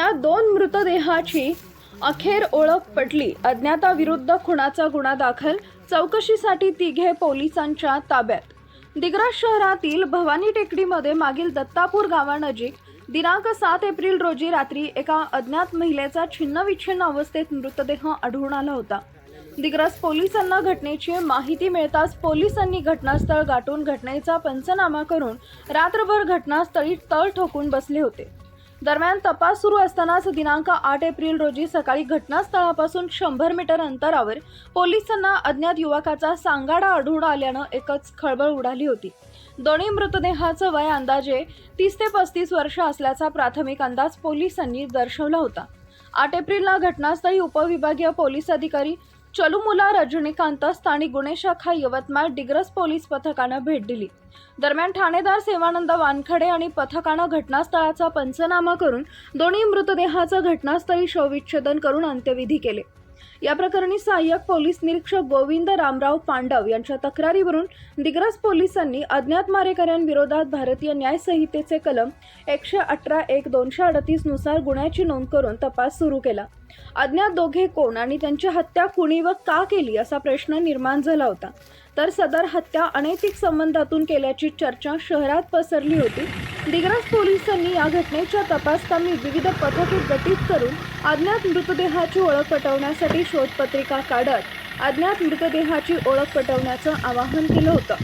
त्या दोन मृतदेहाची अखेर ओळख पटली. अज्ञाताविरुद्ध खुनाचा गुन्हा दाखल चौकशीसाठी तिघे पोलिसांच्या ताब्यात. दिग्रज शहरातील भवानी टेकडीमध्ये मागील दत्तापूर गावानजीक दिनांक सात एप्रिल रोजी रात्री एका अज्ञात महिलेचा छिन्नविच्छिन्न अवस्थेत मृतदेह आढळून आला होता. दिग्रस पोलिसांना घटनेची माहिती मिळताच पोलिसांनी घटनास्थळ गाठून घटनेचा पंचनामा करून रात्रभर घटनास्थळी तळ ठोकून बसले होते. दरम्यान तपास सुरू असतानाच दिनांक आठ एप्रिल रोजी सकाळी घटनास्थळापासून शंभर मीटर अंतरावर पोलिसांना अज्ञात युवकाचा सांगाडा आढळून आल्यानं एकच खळबळ उडाली होती. दोन्ही मृतदेहाचं वय अंदाजे तीस ते पस्तीस वर्ष असल्याचा प्राथमिक अंदाज पोलिसांनी दर्शवला होता. आठ एप्रिलला घटनास्थळी उपविभागीय पोलीस अधिकारी चलुमुला रजनीकांत स्थानिक गुन्हे शाखा यवतमाळ डिग्रस पोलीस पथकानं भेट दिली. दरम्यान ठाणेदार सेवानंद वानखडे आणि पथकानं घटनास्थळाचा पंचनामा करून दोन्ही मृतदेहाचं घटनास्थळी शवविच्छेदन करून अंत्यविधी केले. या प्रकरणी सहाय्यक पोलीस निरीक्षक गोविंद रामराव पांडव यांच्या तक्रारीवरून दिग्रस पोलिसांनी अज्ञात मारेकऱ्यांविरोधात भारतीय न्याय संहितेचे कलम एकशे अठरा एक दोनशे अडतीसनुसार गुन्ह्याची नोंद करून तपास सुरू केला. अज्ञात दोघे कोण आणि त्यांची हत्या कुणी व का केली असा प्रश्न निर्माण झाला होता. तर सदर हत्या अनैतिक संबंधातून केल्याची चर्चा शहरात पसरली होती. दिग्रस पोलिसांनी या घटनेच्या तपासकामी विविध पथके गटीत करून अज्ञात मृतदेहाची ओळख पटवण्यासाठी शोधपत्रिका काढत अज्ञात मृतदेहाची ओळख पटवण्याचं आवाहन केलं होतं.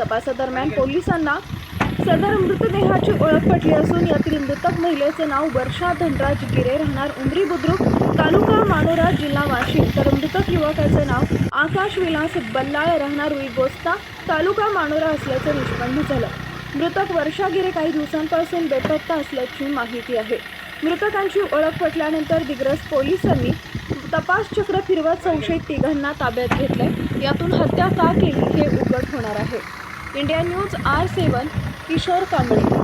तपासादरम्यान पोलिसांना सदर मृतदेहाची ओळख पटली असून यातील मृतक महिलेचे नाव वर्षा धनराज गिरे राहणार उमरी बुद्रुक तालुका मानोरा जिल्हा वाशिम. तर मृतक युवकाचे नाव आकाश विलास बल्लाळ राहणार उईगोस्ता तालुका मानोरा असल्याचं निष्पन्न झालं. मृतक वर्षा गिरे काही दिवसांपासून बेपत्ता असल्याची माहिती आहे. मृतकांची ओळख पटल्यानंतर दिग्रस पोलिसांनी तपास चक्र फिरवत संशयित तिघांना ताब्यात घेतलंय. यातून हत्या का केली हे उघड होणार आहे. India news R seven Kishor Kamble.